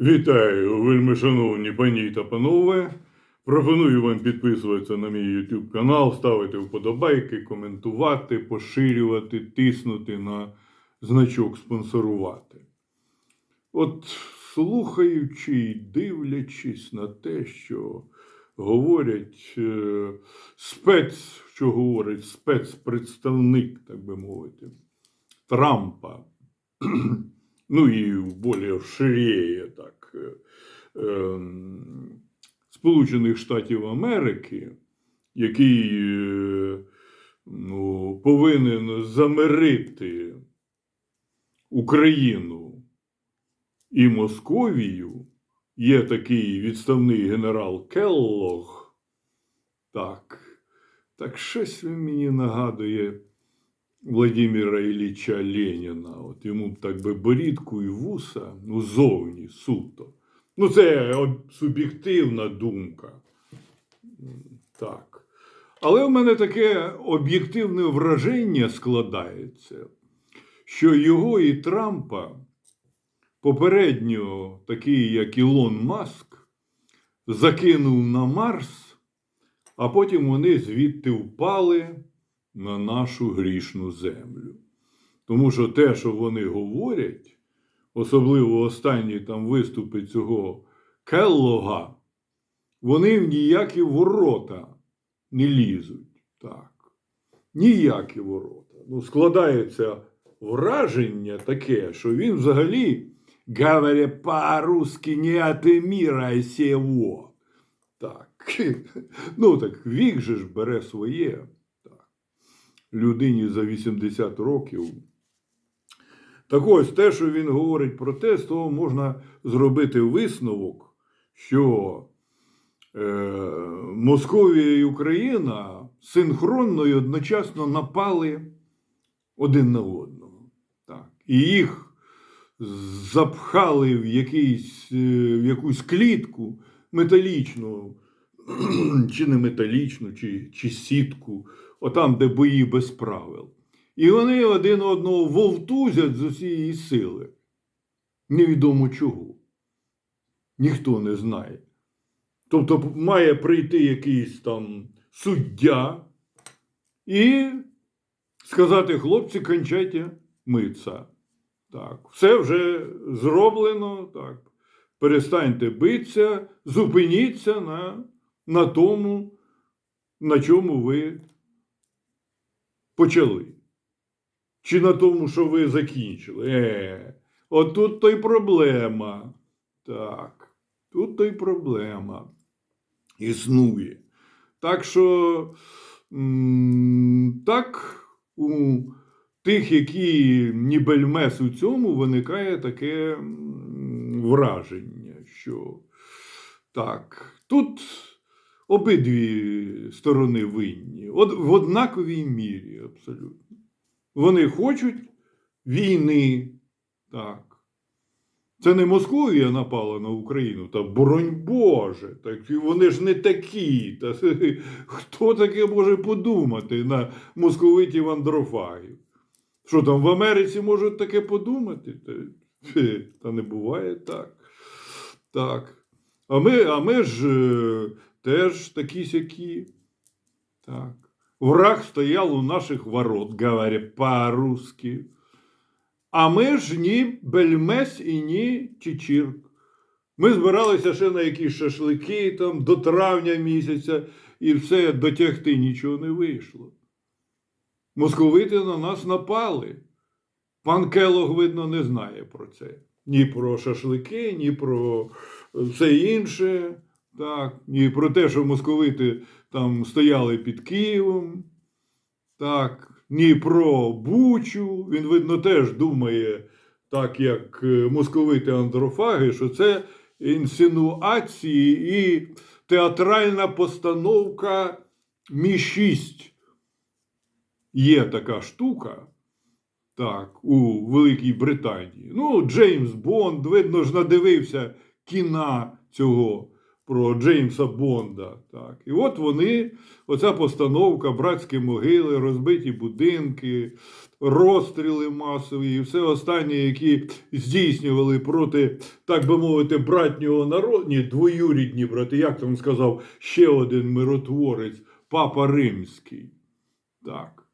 Вітаю, вельми шановні пані та панове. Пропоную вам підписуватися на мій YouTube канал, ставити вподобайки, коментувати, поширювати, тиснути на значок спонсорувати. От слухаючи і дивлячись на те, що говорять е, спец, що говорить спецпредставник, так би мовити, Трампа, ну і более ширеє так, ем, Сполучених Штатів Америки, який е, ну, повинен замирити Україну і Московію, є такий відставний генерал Келлог. Так, так щось він мені нагадує Владимира Ілліча Леніна. От йому так би борідку і вуса, ну, зовні суто. Ну, це суб'єктивна думка. Так. Але в мене таке об'єктивне враження складається, що його і Трампа попередньо, такий як Ілон Маск, закинув на Марс, а потім вони звідти впали на нашу грішну землю. Тому що те, що вони говорять, особливо останні там виступи цього Келлога, вони в ніякі ворота не лізуть. Так. Ніякі ворота. Ну, складається враження таке, що він взагалі говоря по-русски не от мира сего. Так. Ну, так вік же ж бере своє. Людині за 80 років. Так ось те, що він говорить про те, з того можна зробити висновок, що е, Московія і Україна синхронно і одночасно напали один на одного. Так. І їх запхали в, якийсь, е, в якусь клітку металічну, чи не металічну, чи, чи сітку, отам, де бої без правил. І вони один одного вовтузять з усієї сили. Невідомо чого. Ніхто не знає. Тобто має прийти якийсь там суддя і сказати, хлопці, кончайте митися. Так, все вже зроблено. Так. Перестаньте битися, зупиніться на, на тому, на чому ви почали. Чи на тому, що ви закінчили? Е, от тут то й проблема. Так, тут то й проблема існує. Так що так у тих, які нібельмес у цьому, виникає таке враження, що так, тут обидві сторони винні, Од, в однаковій мірі абсолютно. Вони хочуть війни. Так. Це не Московія напала на Україну, та боронь Боже, так вони ж не такі. Та, хто таке може подумати на московитів андрофагів? Що там в Америці можуть таке подумати? Та, та не буває так. Так. А ми, а ми ж е, теж такі сякі. Так. Враг стоял у наших ворот, говоря по-русски. А ми ж ні бельмес і ні чечірк. Ми збиралися ще на якісь шашлики там до травня місяця, і все дотягти нічого не вийшло. Московити на нас напали. Пан Келог, видно, не знає про це. Ні про шашлики, ні про все інше. Так, ні про те, що московити там стояли під Києвом. Так, ні про Бучу. Він, видно, теж думає, так як е, московити андрофаги, що це інсинуації і театральна постановка Мі-6. Є така штука. Так, у Великій Британії. Ну, Джеймс Бонд, видно ж, надивився кіна цього про Джеймса Бонда. Так. І от вони, оця постановка, братські могили, розбиті будинки, розстріли масові і все останнє, які здійснювали проти, так би мовити, братнього народу, ні, двоюрідні брати, як там сказав ще один миротворець, Папа Римський. Так.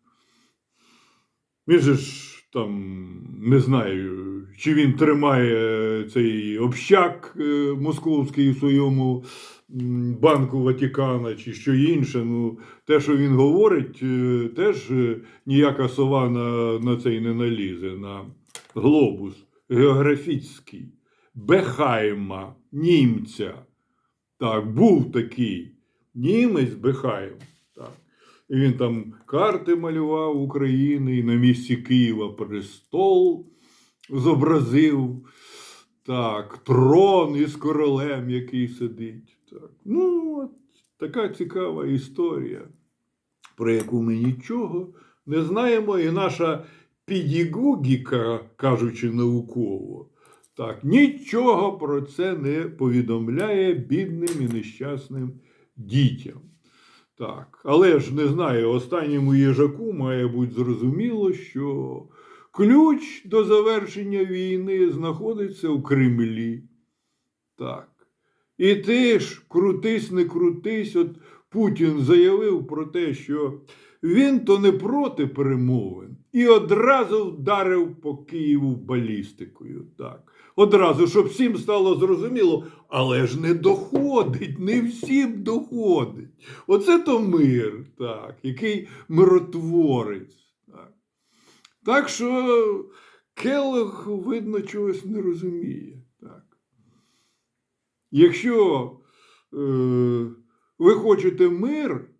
Він же ж там не знаю, чи він тримає цей общак е, московський у своєму банку Ватикана, чи що інше. Ну, те, що він говорить, е, теж е, ніяка сова на, на цей не налізе, на глобус географічний. Бехайма, німця. Так, був такий німець Бехайм. Він там карти малював України, і на місці Києва престол зобразив. Так, трон із королем, який сидить. Так. Ну, от така цікава історія, про яку ми нічого не знаємо, і наша підігогіка, кажучи науково, так, нічого про це не повідомляє бідним і нещасним дітям. Так, але ж не знаю, останньому їжаку має бути зрозуміло, що ключ до завершення війни знаходиться у Кремлі. Так. І ти ж крутись, не крутись, от Путін заявив про те, що він то не проти перемовин, і одразу вдарив по Києву балістикою. Так. Одразу, щоб всім стало зрозуміло, але ж не доходить, не всім доходить. Оце то мир, так, який миротворець. Так, так що Келлог, видно, чогось не розуміє. Так. Якщо е, ви хочете мир,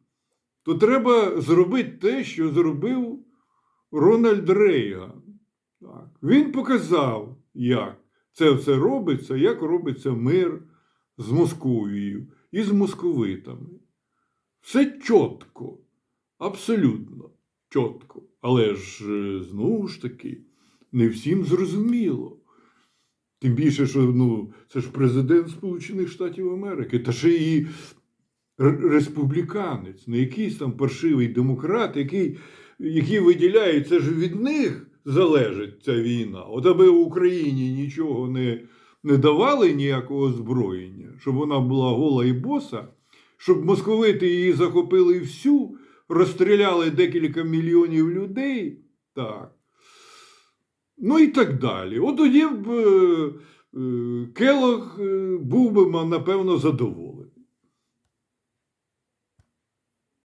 то треба зробити те, що зробив Рональд Рейган. Так. Він показав, як це все робиться, як робиться мир з Московією і з московитами. Все чітко, абсолютно чітко. Але ж е, знову ж таки не всім зрозуміло. Тим більше, що ну, це ж президент Сполучених Штатів Америки, та ще і республіканець, не якийсь там паршивий демократ, який, який виділяє, це ж від них залежить ця війна. От аби в Україні нічого не, не давали ніякого озброєння, щоб вона була гола і боса, щоб московити її захопили всю, розстріляли декілька мільйонів людей. Так. Ну і так далі. От тоді б е, е, Келог е, був би, напевно, задоволений.